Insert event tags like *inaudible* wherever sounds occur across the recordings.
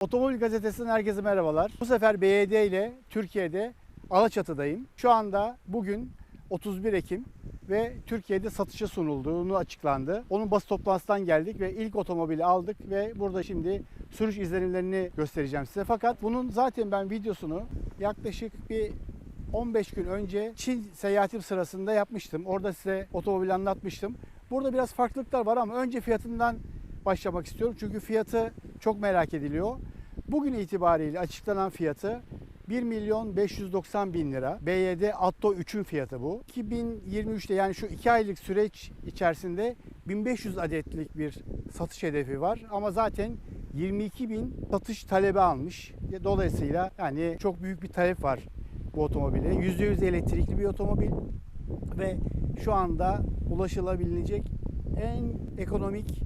Otomobil Gazetesi'nden herkese merhabalar. Bu sefer BYD ile Türkiye'de Alaçatı'dayım. Şu anda bugün 31 Ekim ve Türkiye'de satışa sunulduğunu açıklandı. Onun basın toplantısından geldik ve ilk otomobili aldık ve burada şimdi sürüş izlenimlerini göstereceğim size. Fakat bunun zaten ben videosunu yaklaşık bir 15 gün önce Çin seyahatim sırasında yapmıştım. Orada size otomobili anlatmıştım. Burada biraz farklılıklar var ama önce fiyatından başlamak istiyorum. Çünkü fiyatı çok merak ediliyor. Bugün itibariyle açıklanan fiyatı 1 milyon 590 bin lira. BYD Atto 3'ün fiyatı bu. 2023'te yani şu 2 aylık süreç içerisinde 1500 adetlik bir satış hedefi var. Ama zaten 22 bin satış talebi almış. Dolayısıyla yani çok büyük bir talep var bu otomobile. %100 elektrikli bir otomobil ve şu anda ulaşılabilecek en ekonomik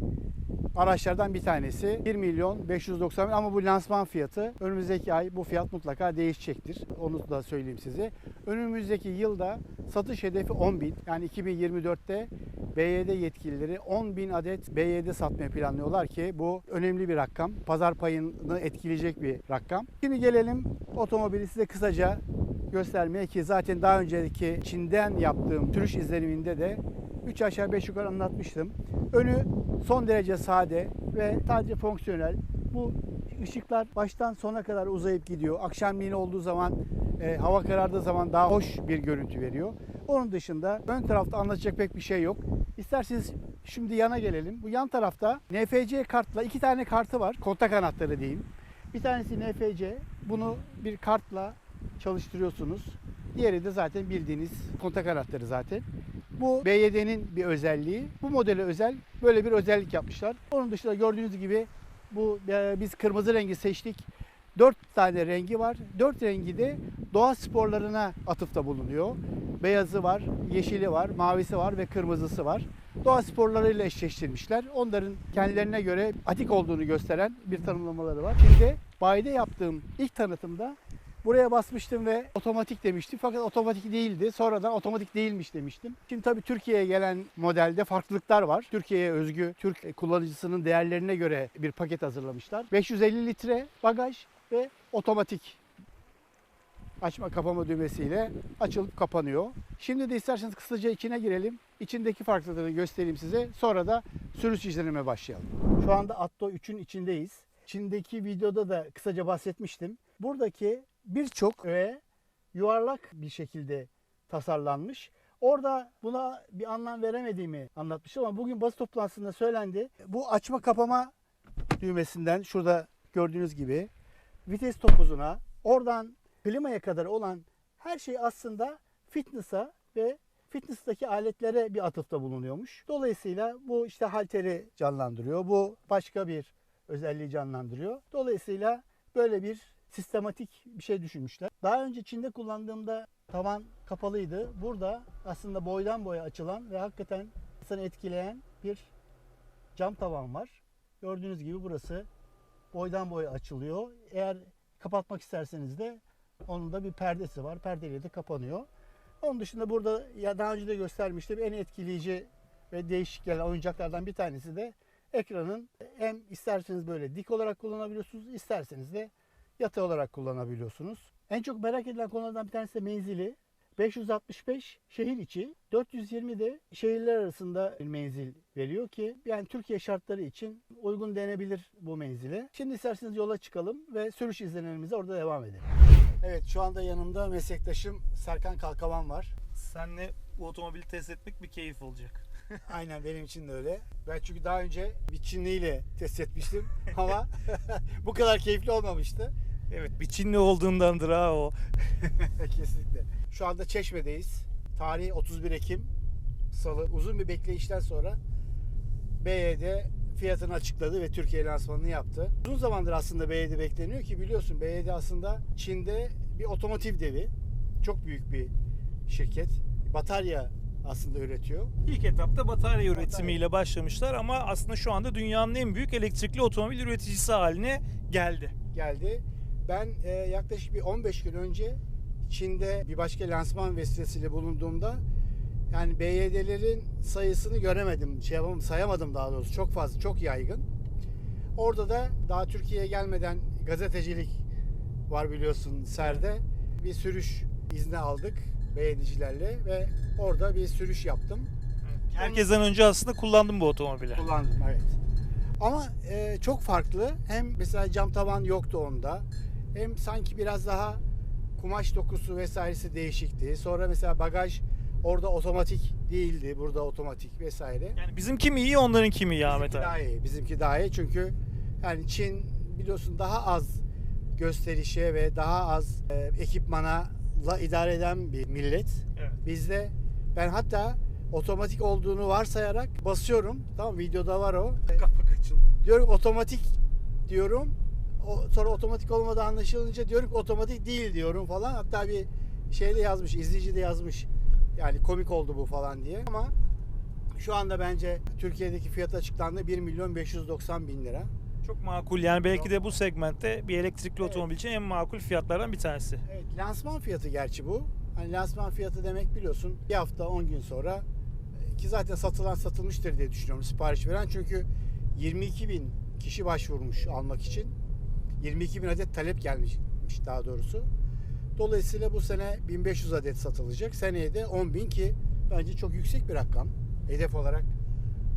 araçlardan bir tanesi. 1 milyon 590 bin ama bu lansman fiyatı önümüzdeki ay bu fiyat mutlaka değişecektir. Onu da söyleyeyim size. Önümüzdeki yılda satış hedefi 10 bin. Yani 2024'te BYD yetkilileri 10 bin adet BYD satmayı planlıyorlar ki bu önemli bir rakam. Pazar payını etkileyecek bir rakam. Şimdi gelelim otomobili size kısaca göstermeye ki zaten daha önceki Çin'den yaptığım sürüş izleniminde de 3 aşağı 5 yukarı anlatmıştım. Önü son derece sade ve sadece fonksiyonel. Bu ışıklar baştan sona kadar uzayıp gidiyor. Akşamleyin olduğu zaman, e, hava karardığı zaman daha hoş bir görüntü veriyor. Onun dışında ön tarafta anlatacak pek bir şey yok. İsterseniz şimdi yana gelelim. Bu yan tarafta NFC kartla iki tane kartı var. Kontak anahtarı diyeyim. Bir tanesi NFC. Bunu bir kartla çalıştırıyorsunuz. Diğeri de zaten bildiğiniz kontak anahtarı zaten. Bu BYD'nin bir özelliği. Bu modele özel böyle bir özellik yapmışlar. Onun dışında gördüğünüz gibi bu e, biz kırmızı rengi seçtik. Dört tane rengi var. Dört rengi de doğa sporlarına atıfta bulunuyor. Beyazı var, yeşili var, mavisi var ve kırmızısı var. Doğa sporlarıyla eşleştirmişler. Onların kendilerine göre atik olduğunu gösteren bir tanımlamaları var. Şimdi bayide yaptığım ilk tanıtımda Buraya basmıştım ve otomatik demiştim. Fakat otomatik değildi. Sonradan otomatik değilmiş demiştim. Şimdi tabii Türkiye'ye gelen modelde farklılıklar var. Türkiye'ye özgü Türk kullanıcısının değerlerine göre bir paket hazırlamışlar. 550 litre bagaj ve otomatik açma kapama düğmesiyle açılıp kapanıyor. Şimdi de isterseniz kısaca içine girelim. İçindeki farklılıkları göstereyim size. Sonra da sürüş izlenime başlayalım. Şu anda Atto 3'ün içindeyiz. Çin'deki videoda da kısaca bahsetmiştim. Buradaki birçok öğe yuvarlak bir şekilde tasarlanmış. Orada buna bir anlam veremediğimi anlatmıştım ama bugün basın toplantısında söylendi. Bu açma kapama düğmesinden şurada gördüğünüz gibi vites topuzuna oradan klimaya kadar olan her şey aslında fitness'a ve fitness'taki aletlere bir atıfta bulunuyormuş. Dolayısıyla bu işte halteri canlandırıyor. Bu başka bir özelliği canlandırıyor. Dolayısıyla böyle bir sistematik bir şey düşünmüşler. Daha önce Çin'de kullandığımda tavan kapalıydı. Burada aslında boydan boya açılan ve hakikaten insanı etkileyen bir cam tavan var. Gördüğünüz gibi burası boydan boya açılıyor. Eğer kapatmak isterseniz de onun da bir perdesi var. Perdeyle de kapanıyor. Onun dışında burada ya daha önce de göstermiştim en etkileyici ve değişik gelen oyuncaklardan bir tanesi de ekranın hem isterseniz böyle dik olarak kullanabiliyorsunuz, isterseniz de yatay olarak kullanabiliyorsunuz. En çok merak edilen konulardan bir tanesi de menzili. 565 şehir içi, 420 de şehirler arasında bir menzil veriyor ki yani Türkiye şartları için uygun denebilir bu menzile. Şimdi isterseniz yola çıkalım ve sürüş izlenimimize orada devam edelim. Evet şu anda yanımda meslektaşım Serkan Kalkavan var. Senle bu otomobili test etmek bir keyif olacak. *laughs* Aynen benim için de öyle. Ben çünkü daha önce bir Çinliyle test etmiştim ama *laughs* *laughs* bu kadar keyifli olmamıştı. Evet bir Çinli olduğundandır ha o. *laughs* Kesinlikle. Şu anda Çeşme'deyiz. Tarih 31 Ekim. Salı. Uzun bir bekleyişten sonra BYD fiyatını açıkladı ve Türkiye lansmanını yaptı. Uzun zamandır aslında BYD bekleniyor ki biliyorsun BYD aslında Çin'de bir otomotiv devi. Çok büyük bir şirket. Batarya aslında üretiyor. İlk etapta batarya üretimiyle başlamışlar ama aslında şu anda dünyanın en büyük elektrikli otomobil üreticisi haline geldi. geldi. Ben e, yaklaşık bir 15 gün önce Çin'de bir başka lansman vesilesiyle bulunduğumda yani BYD'lerin sayısını göremedim. Şey yapamadım, sayamadım daha doğrusu. Çok fazla, çok yaygın. Orada da daha Türkiye'ye gelmeden gazetecilik var biliyorsun Ser'de. Bir sürüş izni aldık belediyecilerle ve orada bir sürüş yaptım. Herkesten önce aslında kullandım bu otomobili. Kullandım evet. Ama e, çok farklı. Hem mesela cam tavan yoktu onda. Hem sanki biraz daha kumaş dokusu vesairesi değişikti. Sonra mesela bagaj orada otomatik değildi. Burada otomatik vesaire. Yani bizimki mi iyi onların kimi iyi Ahmet Bizimki abi? daha iyi. Bizimki daha iyi çünkü yani Çin biliyorsun daha az gösterişe ve daha az e, ekipmana la idare eden bir millet. Evet. Bizde ben hatta otomatik olduğunu varsayarak basıyorum. Tamam videoda var o. Kapak açıldı. diyorum otomatik diyorum. O, sonra otomatik olmadığı anlaşılınca diyorum ki otomatik değil diyorum falan. Hatta bir şeyde yazmış, izleyici de yazmış. Yani komik oldu bu falan diye. Ama şu anda bence Türkiye'deki fiyat açıklandı 1 milyon 590 bin lira. Çok makul yani belki de bu segmentte bir elektrikli Evet. otomobil için en makul fiyatlardan bir tanesi. Evet, lansman fiyatı gerçi bu. Hani lansman fiyatı demek biliyorsun bir hafta 10 gün sonra e, ki zaten satılan satılmıştır diye düşünüyorum sipariş veren. Çünkü 22 bin kişi başvurmuş almak için. 22 bin adet talep gelmiş daha doğrusu. Dolayısıyla bu sene 1500 adet satılacak. Seneye de 10 bin ki bence çok yüksek bir rakam hedef olarak.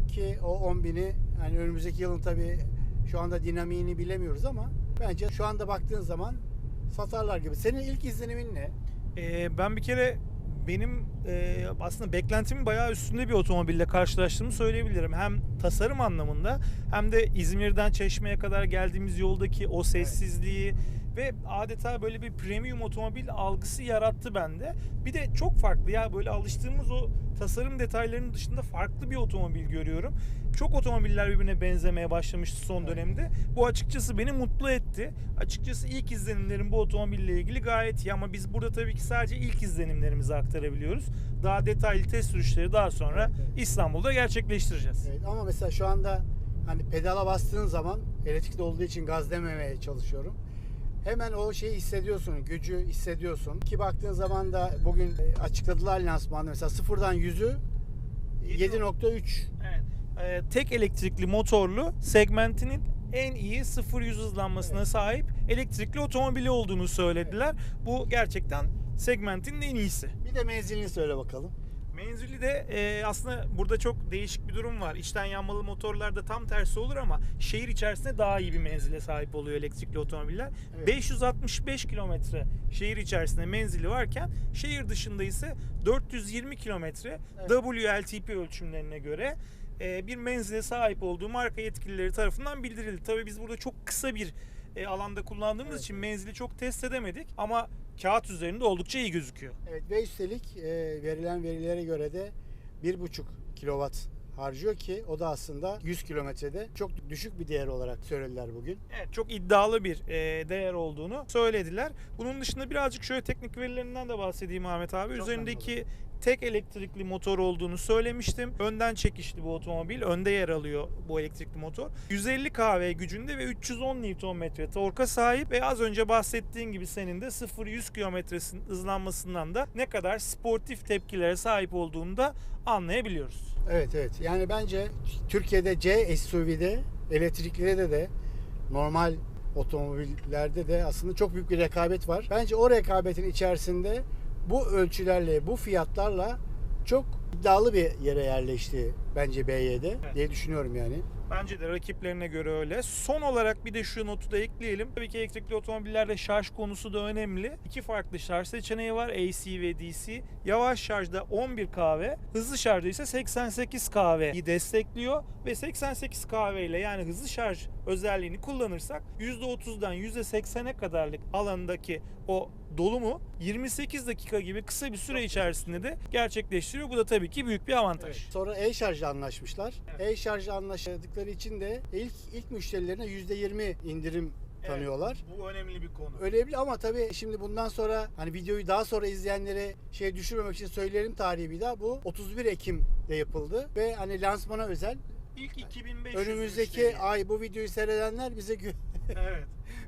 Ki o 10 bini yani önümüzdeki yılın tabii şu anda dinamiğini bilemiyoruz ama bence şu anda baktığın zaman satarlar gibi. Senin ilk izlenimin ne? Ee, ben bir kere benim e, aslında beklentimin bayağı üstünde bir otomobille karşılaştığımı söyleyebilirim. Hem tasarım anlamında hem de İzmir'den Çeşme'ye kadar geldiğimiz yoldaki o sessizliği ve adeta böyle bir premium otomobil algısı yarattı bende. Bir de çok farklı ya böyle alıştığımız o tasarım detaylarının dışında farklı bir otomobil görüyorum. Çok otomobiller birbirine benzemeye başlamıştı son Evet. dönemde. Bu açıkçası beni mutlu etti. Açıkçası ilk izlenimlerim bu otomobille ilgili gayet iyi ama biz burada tabii ki sadece ilk izlenimlerimizi aktarabiliyoruz. Daha detaylı test sürüşleri daha sonra Evet, evet. İstanbul'da gerçekleştireceğiz. Evet, ama mesela şu anda hani pedala bastığın zaman elektrikli olduğu için gaz dememeye çalışıyorum. Hemen o şeyi hissediyorsun, gücü hissediyorsun. Ki baktığın zaman da bugün e, açıkladılar lansmanda mesela sıfırdan 100'ü 7.3 Evet. Ee, tek elektrikli motorlu segmentinin en iyi 0-100 hızlanmasına Evet. sahip elektrikli otomobili olduğunu söylediler. Bu gerçekten segmentin en iyisi. bir de menzilini söyle bakalım. Menzili de e, aslında burada çok değişik bir durum var. İçten yanmalı motorlarda tam tersi olur ama şehir içerisinde daha iyi bir menzile sahip oluyor elektrikli otomobiller. Evet. 565 kilometre şehir içerisinde menzili varken şehir dışında ise 420 kilometre Evet. WLTP ölçümlerine göre e, bir menzile sahip olduğu marka yetkilileri tarafından bildirildi. Tabii biz burada çok kısa bir e, alanda kullandığımız Evet. için menzili çok test edemedik ama kağıt üzerinde oldukça iyi gözüküyor. Evet ve üstelik e, verilen verilere göre de 1.5 kilowatt harcıyor ki o da aslında 100 kilometrede çok düşük bir değer olarak söylediler bugün. Evet çok iddialı bir e, değer olduğunu söylediler. Bunun dışında birazcık şöyle teknik verilerinden de bahsedeyim Ahmet abi. Çok Üzerindeki tek elektrikli motor olduğunu söylemiştim. Önden çekişli bu otomobil. Önde yer alıyor bu elektrikli motor. 150 kW gücünde ve 310 Nm torka sahip ve az önce bahsettiğin gibi senin de 0-100 kilometresinin hızlanmasından da ne kadar sportif tepkilere sahip olduğunu da anlayabiliyoruz. Evet evet. Yani bence Türkiye'de C SUV'de elektriklide de normal otomobillerde de aslında çok büyük bir rekabet var. Bence o rekabetin içerisinde bu ölçülerle, bu fiyatlarla çok iddialı bir yere yerleşti bence BYD diye düşünüyorum yani. Bence de rakiplerine göre öyle. Son olarak bir de şu notu da ekleyelim. Tabii ki elektrikli otomobillerde şarj konusu da önemli. İki farklı şarj seçeneği var. AC ve DC. Yavaş şarjda 11 kahve, hızlı şarjda ise 88 kahveyi destekliyor ve 88 kahve ile yani hızlı şarj özelliğini kullanırsak %30'dan %80'e kadarlık alandaki o dolumu 28 dakika gibi kısa bir süre içerisinde de gerçekleştiriyor. Bu da tabii ki büyük bir avantaj. Sonra anlaşmışlar. Evet. E-şarjla anlaştıkları için de ilk ilk müşterilerine %20 indirim tanıyorlar. Bu önemli bir konu. Önemli ama tabii şimdi bundan sonra hani videoyu daha sonra izleyenlere şey düşürmemek için söyleyelim tarihi bir daha. Bu 31 Ekim'de yapıldı ve hani lansmana özel İlk 2500 önümüzdeki müşteri. ay bu videoyu seyredenler bize gü- evet.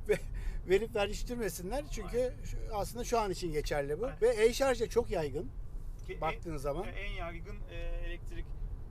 *laughs* verip veriştirmesinler. Çünkü şu- aslında şu an için geçerli bu. Aynen. Ve e-şarj çok yaygın Ki baktığın zaman. En, en yaygın e, elektrik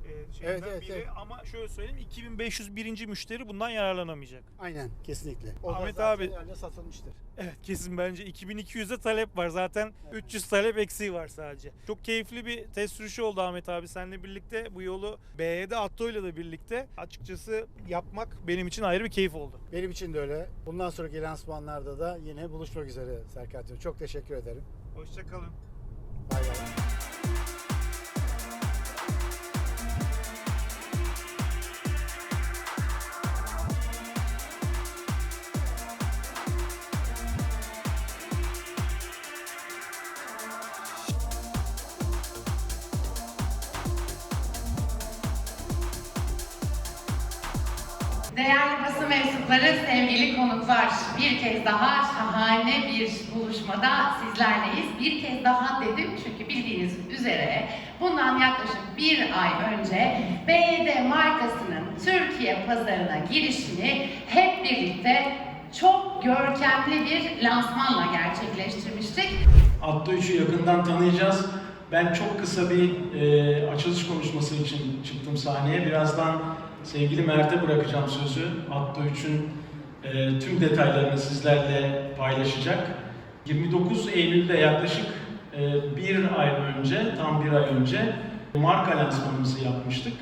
e, şeyinden Evet, evet, biri evet. ama şöyle söyleyeyim 2501. müşteri bundan yararlanamayacak. Aynen kesinlikle. O da Ahmet zaten abi- herhalde satılmıştır. Evet kesin bence 2200'e talep var zaten 300 talep eksiği var sadece. Çok keyifli bir test sürüşü oldu Ahmet abi seninle birlikte bu yolu BYD Atto ile de birlikte açıkçası yapmak benim için ayrı bir keyif oldu. Benim için de öyle. Bundan sonraki lansmanlarda da yine buluşmak üzere Serkan'cığım. Çok teşekkür ederim. Hoşçakalın. Bay bay. Değerli basın mensupları, sevgili konuklar, bir kez daha şahane bir buluşmada sizlerleyiz. Bir kez daha dedim çünkü bildiğiniz üzere bundan yaklaşık bir ay önce BYD markasının Türkiye pazarına girişini hep birlikte çok görkemli bir lansmanla gerçekleştirmiştik. Atto 3'ü yakından tanıyacağız. Ben çok kısa bir e, açılış konuşması için çıktım sahneye. Birazdan sevgili Mert'e bırakacağım sözü. Atto 3'ün e, tüm detaylarını sizlerle paylaşacak. 29 Eylül'de yaklaşık e, bir ay önce, tam bir ay önce marka lansmanımızı yapmıştık.